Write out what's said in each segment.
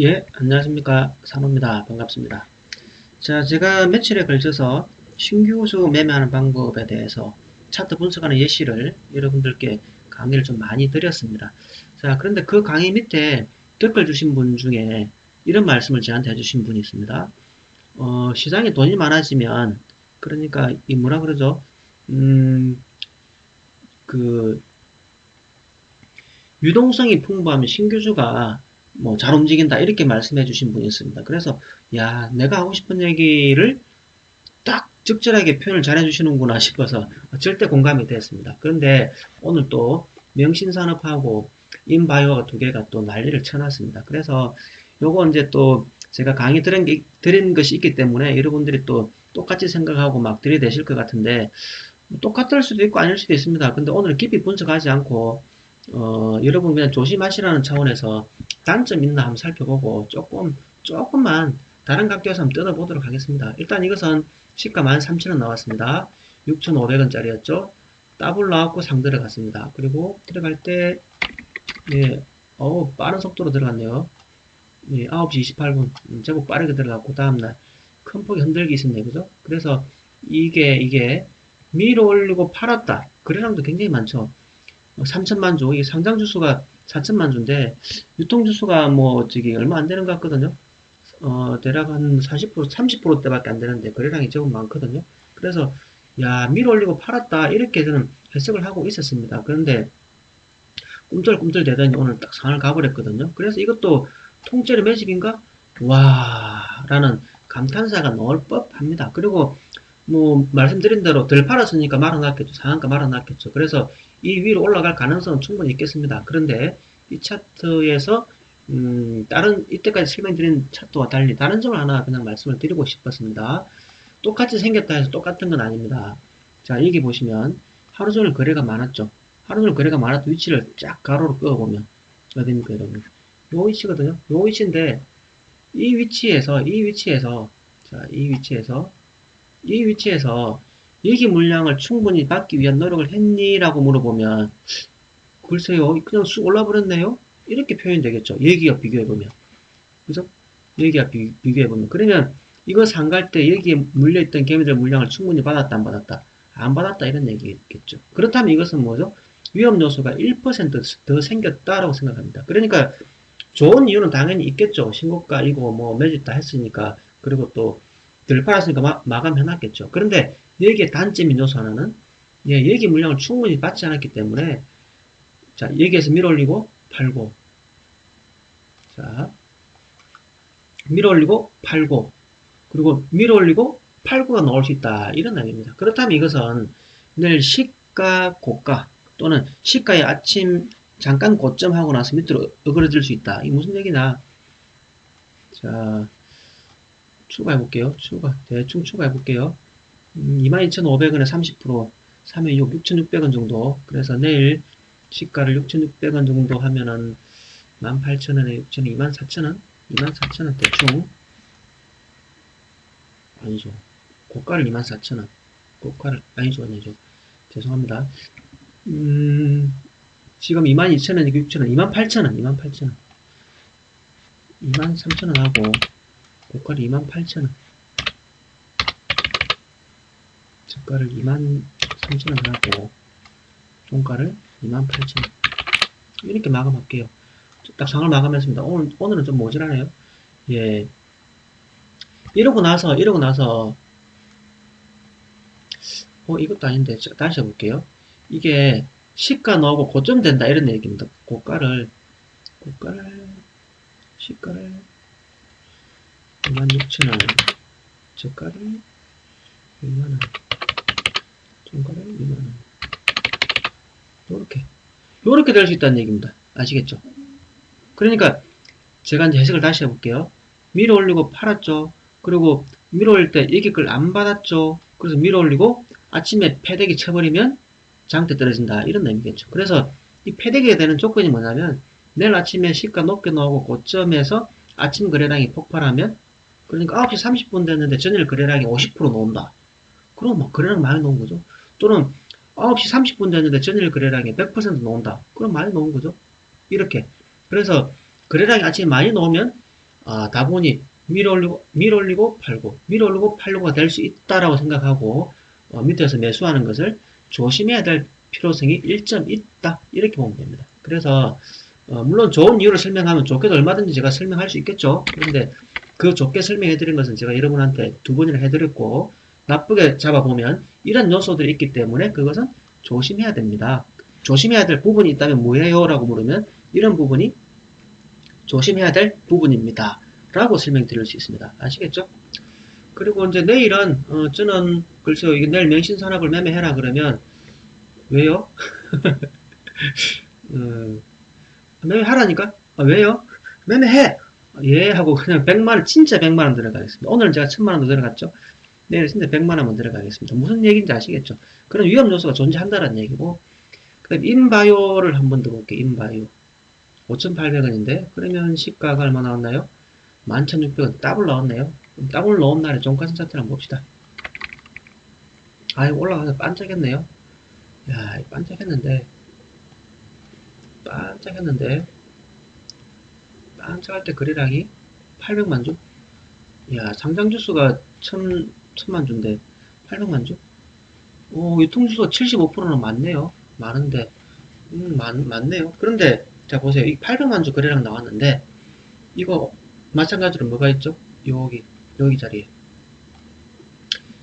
예, 안녕하십니까. 산호입니다. 반갑습니다. 자, 제가 며칠에 걸쳐서 신규 수 매매하는 방법에 대해서 차트 분석하는 예시를 여러분들께 강의를 좀 많이 드렸습니다. 자, 그런데 그 강의 밑에 댓글 주신 분 중에 이런 말씀을 저한테 해주신 분이 있습니다. 어, 시장에 돈이 많아지면, 그러니까, 이 뭐라 그러죠? 음, 그, 유동성이 풍부하면 신규주가 뭐 잘 움직인다 이렇게 말씀해 주신 분이 있습니다. 그래서 야 내가 하고 싶은 얘기를 딱 적절하게 표현을 잘 해 주시는구나 싶어서 절대 공감이 됐습니다. 그런데 오늘 또 명신산업하고 인바이오가 두 개가 또 난리를 쳐놨습니다. 그래서 요거 이제 또 제가 강의 드린, 게, 드린 것이 있기 때문에 여러분들이 또 똑같이 생각하고 막 들이대실 것 같은데 똑같을 수도 있고 아닐 수도 있습니다. 근데 오늘 깊이 분석하지 않고 어, 여러분 그냥 조심하시라는 차원에서 단점 있나 한번 살펴보고 조금 조금만 다른 각도에서 한번 뜯어보도록 하겠습니다. 일단 이것은 시가 13,000원 나왔습니다. 6,500원짜리였죠. 더블 나왔고 상 들어갔습니다. 그리고 들어갈 때 예, 어우 빠른 속도로 들어갔네요. 예, 9시 28분 음, 제법 빠르게 들어갔고 다음날 큰 폭의 흔들기 있었네요. 그죠? 그래서 이게 이게 밀어 올리고 팔았다. 거래량도 굉장히 많죠. 3천만 주, 이게 상장 주수가 4천만 주인데, 유통 주수가 뭐, 저기, 얼마 안 되는 것 같거든요. 어, 대략 한 40%, 30%대밖에 안 되는데, 거래량이 조금 많거든요. 그래서, 야, 밀어 올리고 팔았다. 이렇게 저는 해석을 하고 있었습니다. 그런데, 꿈틀꿈틀 대더니 오늘 딱 상을 가버렸거든요. 그래서 이것도 통째로 매집인가? 와, 라는 감탄사가 나올 법합니다. 그리고, 뭐, 말씀드린 대로 덜 팔았으니까 말아놨겠죠. 상한가 말아놨겠죠. 그래서 이 위로 올라갈 가능성은 충분히 있겠습니다. 그런데 이 차트에서 음, 다른 이때까지 설명드린 차트와 달리 다른 점을 하나 그냥 말씀을 드리고 싶었습니다. 똑같이 생겼다 해서 똑같은 건 아닙니다. 자, 여기 보시면 하루 종일 거래가 많았죠. 하루 종일 거래가 많았던 위치를 쫙 가로로 그어보면 어디입니까 여러분? 요 위치거든요. 요 위치인데 이 위치에서 이 위치에서 자, 이 위치에서 이 위치에서 얘기 물량을 충분히 받기 위한 노력을 했니? 라고 물어보면 글쎄요 그냥 쑥 올라버렸네요? 이렇게 표현이 되겠죠. 얘기가 비교해보면. 그죠? 얘기가 비, 교해보면. 그러면 이거 상갈 때 여기에 물려있던 개미들 물량을 충분히 받았다 안 받았다? 안 받았다 이런 얘기겠죠. 그렇다면 이것은 뭐죠? 위험 요소가 1%더 생겼다라고 생각합니다. 그러니까 좋은 이유는 당연히 있겠죠. 신고가이고 뭐 매집 다 했으니까. 그리고 또 덜 팔았으니까 마, 감 해놨겠죠. 그런데 여기에 단점인 요소 하나는 예, 여기 물량을 충분히 받지 않았기 때문에 자 여기에서 밀어올리고 팔고 자 밀어올리고 팔고 그리고 밀어올리고 팔고가 나올 수 있다. 이런 의미입니다. 그렇다면 이것은 내일 시가 고가 또는 시가의 아침 잠깐 고점하고 나서 밑으로 어그러질 수 있다. 이 무슨 얘기냐? 자 추가해 볼게요 추가 대충 추가해 볼게요 음, 22,500원에 30% 3회 6, 6,600원 정도. 그래서 내일 시가를 6,600원 정도 하면은 18,000원에 6,000원, 24,000원? 24,000원 대충. 아니죠. 고가를 24,000원. 고가를, 아니죠, 아니죠. 죄송합니다. 음, 지금 22,000원이고 6,000원, 28,000원, 28,000원. 23,000원 하고, 고가를 28,000원. 저가를 23,000원 하고 종가를 28,000원. 이렇게 마감할게요. 딱 상을 마감했습니다. 오늘, 오늘은 좀 모자라네요. 예. 이러고 나서 이러고 나서 어 이것도 아닌데 다시 해볼게요. 이게 시가 넣고 고점 된다 이런 얘기입니다. 고가를 고가를 시가를 26,000원 저가를 2만원 종가를 2만원. 요렇게. 요렇게 될 수 있다는 얘기입니다. 아시겠죠? 그러니까 제가 이제 해석을 다시 해볼게요. 밀어 올리고 팔았죠? 그리고 밀어 올릴 때걸안 받았죠? 그래서 밀어 올리고 아침에 패대기 쳐버리면 장대 떨어진다. 이런 의미겠죠. 그래서 이 패대기가 되는 조건이 뭐냐면 내일 아침에 시가 높게 나오고 고점에서 아침 거래량이 폭발하면 그러니까 9시 30분 됐는데 전일 거래량이 50% 나온다 그럼 막 거래량 많이 나온 거죠 또는 9시 30분 됐는데 전일 거래량이 100% 나온다. 그럼 많이 나온 거죠. 이렇게. 그래서 거래량이 아침에 많이 나오면 아, 다분히 밀어 올리고, 밀어 올리고 팔고, 밀어 올리고 팔고가 될 수 있다라고 생각하고, 어, 밑에서 매수하는 것을 조심해야 될 필요성이 1점 있다. 이렇게 보면 됩니다. 그래서, 어, 물론 좋은 이유를 설명하면 좋게도 얼마든지 제가 설명할 수 있겠죠. 그런데 그 좋게 설명해 드린 것은 제가 여러분한테 두 번이나 해드렸고, 나쁘게 잡아보면 이런 요소들이 있기 때문에 그것은 조심해야 됩니다. 조심해야 될 부분이 있다면 뭐예요? 라고 물으면 이런 부분이 조심해야 될 부분입니다. 라고 설명드릴 수 있습니다. 아시겠죠? 그리고 이제 내일은 어, 저는 글쎄요 이게 내일 명신산업을 매매해라 그러면 왜요? 어, 매매하라니까? 아, 왜요? 매매해! 예 하고 그냥 100만원 진짜 100만원 들어가겠습니다. 오늘 제가 1000만원도 들어갔죠? 내일 진짜 100만원만 들어가겠습니다. 무슨 얘기인지 아시겠죠? 그런 위험 요소가 존재한다는 얘기고 그 다음 인바이오를 한번더 볼게요. 인바이오 5,800원인데 그러면 시가가 얼마 나왔나요? 11,600원 더블 나왔네요. 더블 넣은 날에 종가선 차트를 한번 봅시다. 아이 올라가서 반짝했네요. 야 반짝했는데 반짝했는데 반짝할 때 거래량이 800만 주? 야 상장 주수가 1,000, 1000 만 주인데 800만 주? 오 유통 주수가 75%는 많네요. 많은데 음, 많, 많네요. 그런데 자 보세요. 이 800만 주 거래량 나왔는데 이거 마찬가지로 뭐가 있죠? 여기 여기 자리에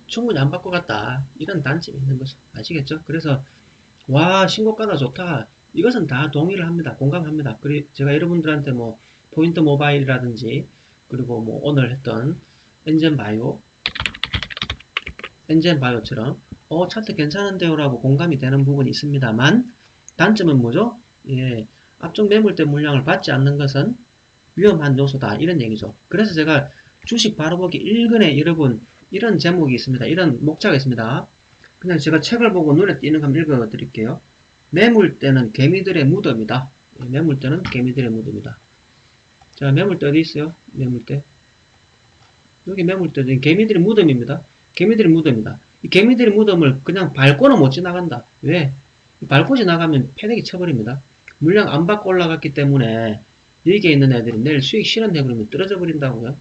충분히 안 받고 갔다. 이런 단점이 있는 거죠. 아시겠죠? 그래서 와 신고가가 좋다. 이것은 다 동의를 합니다. 공감합니다. 그리고 제가 여러분들한테 뭐 포인트 모바일이라든지 그리고 뭐 오늘 했던 엔젠 바이오 엔젠 바이오처럼 어 차트 괜찮은데요 라고 공감이 되는 부분이 있습니다만 단점은 뭐죠? 예, 앞쪽 매물대 물량을 받지 않는 것은 위험한 요소다 이런 얘기죠. 그래서 제가 주식 바로보기 1근에 여러분 이런 제목이 있습니다. 이런 목차가 있습니다. 그냥 제가 책을 보고 눈에 띄는 거 한번 읽어 드릴게요. 매물대는 개미들의 무덤이다. 예, 매물대는 개미들의 무덤이다. 자, 매물대 어디 있어요? 매물대. 여기 매물대, 개미들의 무덤입니다. 개미들의 무덤이다. 이 개미들의 무덤을 그냥 밟고는 못 지나간다. 왜? 밟고 지나가면 패대기 쳐버립니다. 물량 안 받고 올라갔기 때문에 여기에 있는 애들이 내일 수익 실현돼 그러면 떨어져 버린다고요.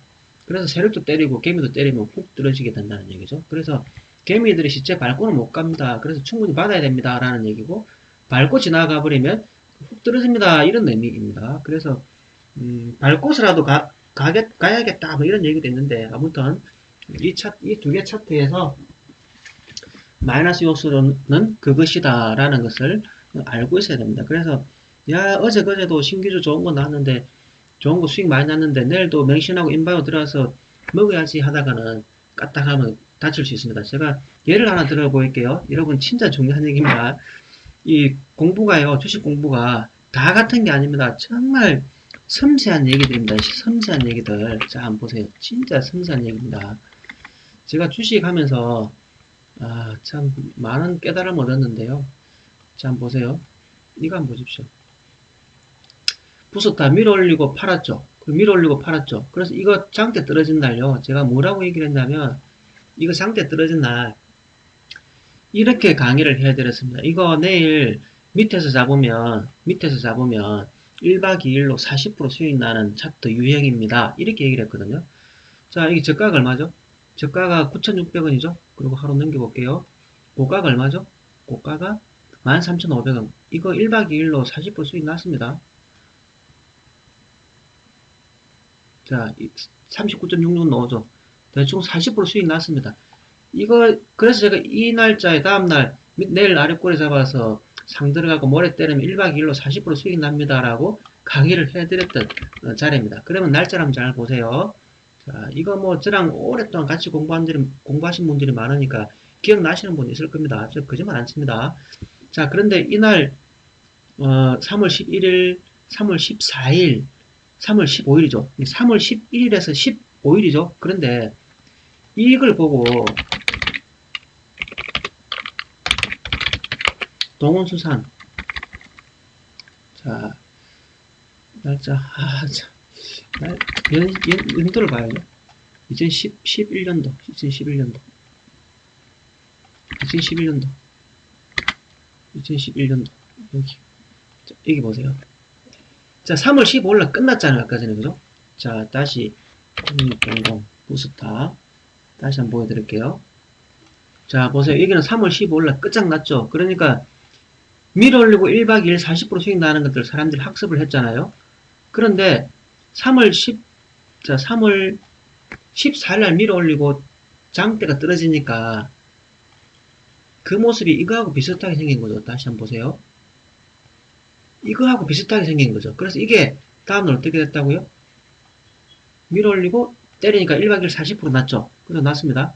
그래서 세력도 때리고 개미도 때리면 훅 떨어지게 된다는 얘기죠. 그래서 개미들이 실제 밟고는 못 갑니다. 그래서 충분히 받아야 됩니다. 라는 얘기고 밟고 지나가 버리면 훅 떨어집니다. 이런 의미입니다. 그래서 음, 밟고서라도 가, 가겠, 가야겠다. 뭐 이런 얘기도 있는데 아무튼 이 차, 이 두 개 차트에서 마이너스 요소는 그것이다 라는 것을 알고 있어야 됩니다. 그래서 야 어제 그제도 신규주 좋은 거 나왔는데 좋은 거 수익 많이 났는데 내일도 맹신하고 인바이오 들어가서 먹어야지 하다가는 까딱하면 다칠 수 있습니다. 제가 예를 하나 들어보일게요. 여러분 진짜 중요한 얘기입니다. 이 공부가요 주식 공부가 다 같은 게 아닙니다. 정말 섬세한 얘기들입니다. 섬세한 얘기들. 자, 한번 보세요. 진짜 섬세한 얘기입니다. 제가 주식 하면서, 아, 참, 많은 깨달음 얻었는데요. 자, 한번 보세요. 이거 한번 보십시오. 부스타 밀어 올리고 팔았죠. 밀어 올리고 팔았죠. 그래서 이거 장대 떨어진 날요. 제가 뭐라고 얘기를 했냐면, 이거 장대 떨어진 날, 이렇게 강의를 해드렸습니다. 이거 내일 밑에서 잡으면, 밑에서 잡으면, 1박 2일로 40% 수익 나는 차트 유형입니다. 이렇게 얘기를 했거든요. 자, 이게 저가가 얼마죠? 저가가 9,600원이죠? 그리고 하루 넘겨볼게요. 고가가 얼마죠? 고가가 13,500원. 이거 1박 2일로 40% 수익 났습니다. 자, 39.66 넣어줘. 대충 40% 수익 났습니다. 이거, 그래서 제가 이 날짜에 다음날, 내일 아래꼬리 잡아서 상 들어가고 모래 때리면 1박 2일로 40% 수익 납니다. 라고 강의를 해드렸던 어, 자리입니다. 그러면 날짜를 잘 보세요. 자, 이거 뭐 저랑 오랫동안 같이 공부한 분들이, 공부하신 분들이 많으니까 기억나시는 분 있을 겁니다. 저 거짓말 안 칩니다. 자, 그런데 이날, 어, 3월 11일, 3월 14일, 3월 15일이죠. 3월 11일에서 15일이죠. 그런데 이걸 보고 동원수산. 자 날짜 아, 자, 날, 연, 연, 연도를 봐야죠. 2010, 11년도 2011년도. 2011년도. 2011년도. 여기 자, 여기 보세요. 자 3월 15일 날 끝났잖아요 아까 전에 그죠? 자, 다시 0600 부스타. 다시 한번 보여드릴게요. 자, 보세요. 여기는 3월 15일 날 끝장났죠. 그러니까 밀어 올리고 1박 2일 40% 수익 나는 것들 사람들이 학습을 했잖아요. 그런데 3월 10, 자, 3월 14일 날 밀어 올리고 장대가 떨어지니까 그 모습이 이거하고 비슷하게 생긴 거죠. 다시 한번 보세요. 이거하고 비슷하게 생긴 거죠. 그래서 이게 다음날 어떻게 됐다고요? 밀어 올리고 때리니까 1박 2일 40% 났죠. 그래서 났습니다.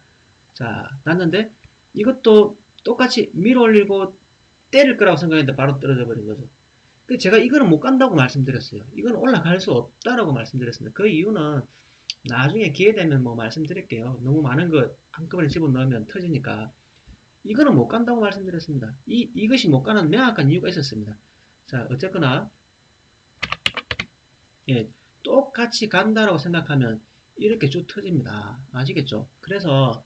자, 났는데 이것도 똑같이 밀어 올리고 때릴 거라고 생각했는데 바로 떨어져 버린 거죠. 그 제가 이거는 못 간다고 말씀드렸어요. 이건 올라갈 수 없다라고 말씀드렸습니다. 그 이유는 나중에 기회 되면 뭐 말씀드릴게요. 너무 많은 거 한꺼번에 집어넣으면 터지니까 이거는 못 간다고 말씀드렸습니다. 이, 이것이 못 가는 명확한 이유가 있었습니다. 자, 어쨌거나 예, 똑같이 간다라고 생각하면 이렇게 쭉 터집니다. 아시겠죠? 그래서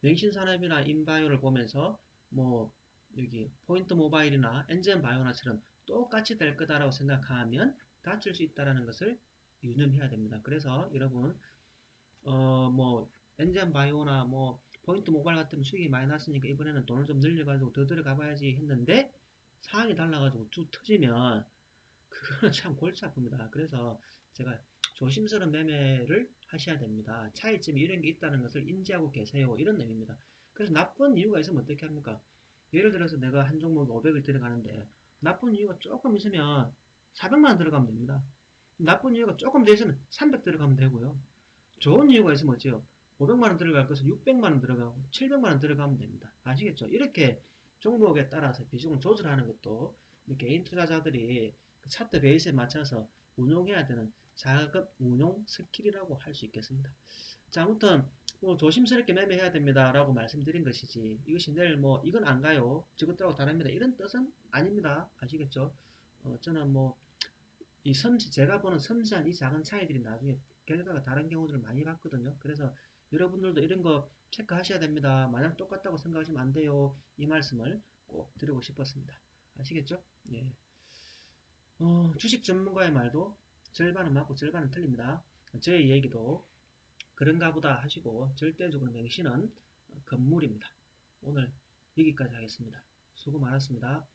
맹신산업이나 인바이오를 보면서 뭐 여기 포인트 모바일이나 엔젠 바이오나처럼 똑같이 될 거다라고 생각하면 다칠 수 있다라는 것을 유념해야 됩니다. 그래서 여러분 어 뭐 엔젠 바이오나 뭐 포인트 모바일 같은 수익이 많이 났으니까 이번에는 돈을 좀 늘려가지고 더 들어가 봐야지 했는데 상황이 달라가지고 쭉 터지면 그거는 참 골치 아픕니다. 그래서 제가 조심스러운 매매를 하셔야 됩니다. 차이점이 이런 게 있다는 것을 인지하고 계세요. 이런 의미입니다. 그래서 나쁜 이유가 있으면 어떻게 합니까? 예를 들어서 내가 한 종목 500을 들어가는데 나쁜 이유가 조금 있으면 400만원 들어가면 됩니다. 나쁜 이유가 조금 더 있으면 300 들어가면 되고요. 좋은 이유가 있으면 어째요? 500만원 들어갈 것을 600만원 들어가고 700만원 들어가면 됩니다. 아시겠죠? 이렇게 종목에 따라서 비중을 조절하는 것도 개인 투자자들이 그 차트 베이스에 맞춰서 운용해야 되는 자급 운용 스킬이라고 할 수 있겠습니다. 자, 아무튼 뭐 조심스럽게 매매해야 됩니다. 라고 말씀드린 것이지 이것이 내일 뭐 이건 안 가요. 저것들하고 다릅니다. 이런 뜻은 아닙니다. 아시겠죠? 어, 저는 뭐 이 섬시, 제가 보는 섬세한 이 작은 차이들이 나중에 결과가 다른 경우들을 많이 봤거든요. 그래서 여러분들도 이런 거 체크하셔야 됩니다. 만약 똑같다고 생각하시면 안 돼요. 이 말씀을 꼭 드리고 싶었습니다. 아시겠죠? 예. 어, 주식 전문가의 말도 절반은 맞고 절반은 틀립니다. 저의 얘기도 그런가 보다 하시고 절대적으로 맹신은 건물입니다. 오늘 여기까지 하겠습니다. 수고 많았습니다.